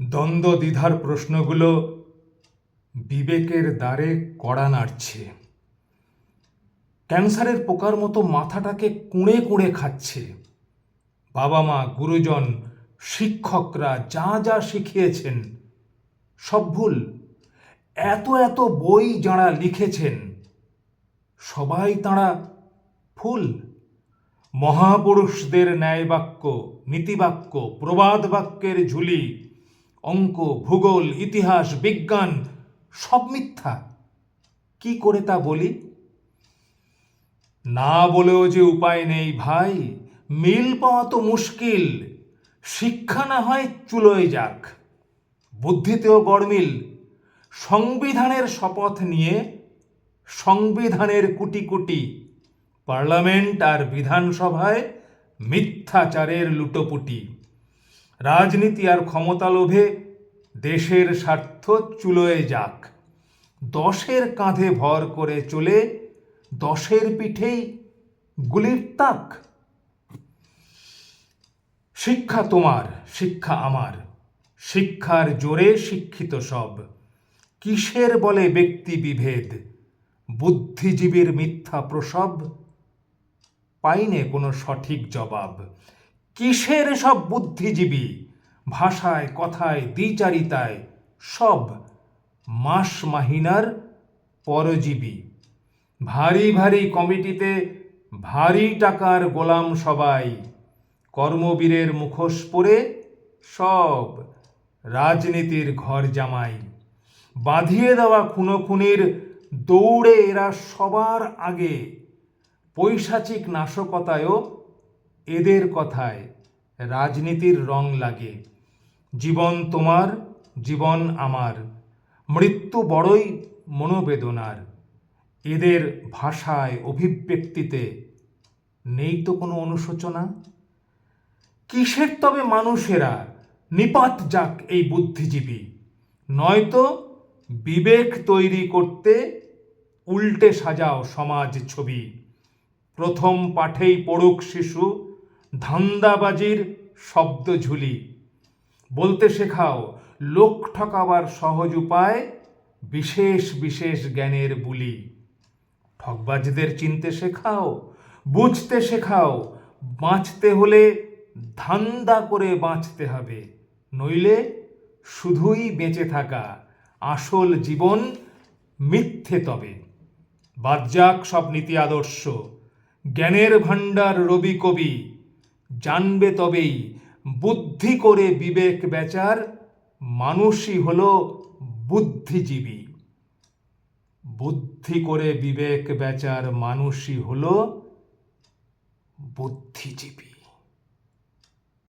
দ্বন্দ্ব দ্বিধার প্রশ্নগুলো বিবেকের দ্বারে কড়া নাড়ছে। ক্যান্সারের পোকার মতো মাথাটাকে কুঁড়ে কুঁড়ে খাচ্ছে। বাবা মা, গুরুজন, শিক্ষকরা যা যা শিখিয়েছেন, সব ভুল। এত এত বই যাঁরা লিখেছেন, সবাই তাঁরা ফুল। মহাপুরুষদের ন্যায়বাক্য, নীতিবাক্য, প্রবাদ বাক্যের ঝুলি অঙ্ক, ভূগোল, ইতিহাস, বিজ্ঞান, সব মিথ্যা। কি করে তা বলি? না বলেও যে উপায় নেই ভাই, মিল পাওয়া তো মুশকিল, শিক্ষা না হয় চুলোয় যাক। বুদ্ধিতেও গড়মিল সংবিধানের শপথ নিয়ে সংবিধানের কুটি কুটি, পার্লামেন্ট আর বিধানসভায় মিথ্যাচারের লুটোপুটি। রাজনীতি আর ক্ষমতা লোভে দেশের স্বার্থ চুলোয় যাক। দশের কাঁধে ভর করে চলে দশের পিঠেই গুলির তাক। শিক্ষা তোমার, শিক্ষা আমার। শিক্ষার জোরে শিক্ষিত সব। কিসের বলে ব্যক্তি বিভেদ? বুদ্ধিজীবীর মিথ্যা প্রসব? পাইনে কোনো সঠিক জবাব। কিসের সব বুদ্ধিজীবী? ভাষায়, কথায়, দ্বিচারিতায় সব মাস মাহিনার পরজীবী। ভারী ভারী কমিটিতে ভারী টাকার গোলাম সবাই। কর্মবীরের মুখোশ পরে সব রাজনীতির ঘর জামাই। বাঁধিয়ে দেওয়া খুনো খুনির দৌড়ে এরা সবার আগে পৈশাচিক নাশকতায়ও এদের কথায় রাজনীতির রং লাগে। জীবন তোমার, জীবন আমার। মৃত্যু বড়ই মনোবেদনার। এদের ভাষায়, অভিব্যক্তিতে নেই তো কোনো অনুশোচনা? কিসের তবে মানুষেরা নিপাত যাক এই বুদ্ধিজীবী? নয়তো বিবেক তৈরি করতে উল্টে সাজাও সমাজ ছবি। প্রথম পাঠেই পড়ুক শিশু ধান্দাবাজির শব্দ ঝুলি। বলতে শেখাও, লোক ঠকাবার সহজ উপায় বিশেষ বিশেষ জ্ঞানের বুলি। ঠকবাজদের চিনতে শেখাও, বুঝতে শেখাও, বাঁচতে হলে ধান্দা করে বাঁচতে হবে। নইলে শুধুই বেঁচে থাকা, আসল জীবন মিথ্যে তবে। বাদজাক সব নীতি আদর্শ, জ্ঞানের ভাণ্ডার রবি কবি জানবে তবেই। বুদ্ধি করে বিবেক বেচার মানুষই হল বুদ্ধিজীবী। বুদ্ধি করে বিবেক বেচার মানুষই হল বুদ্ধিজীবী।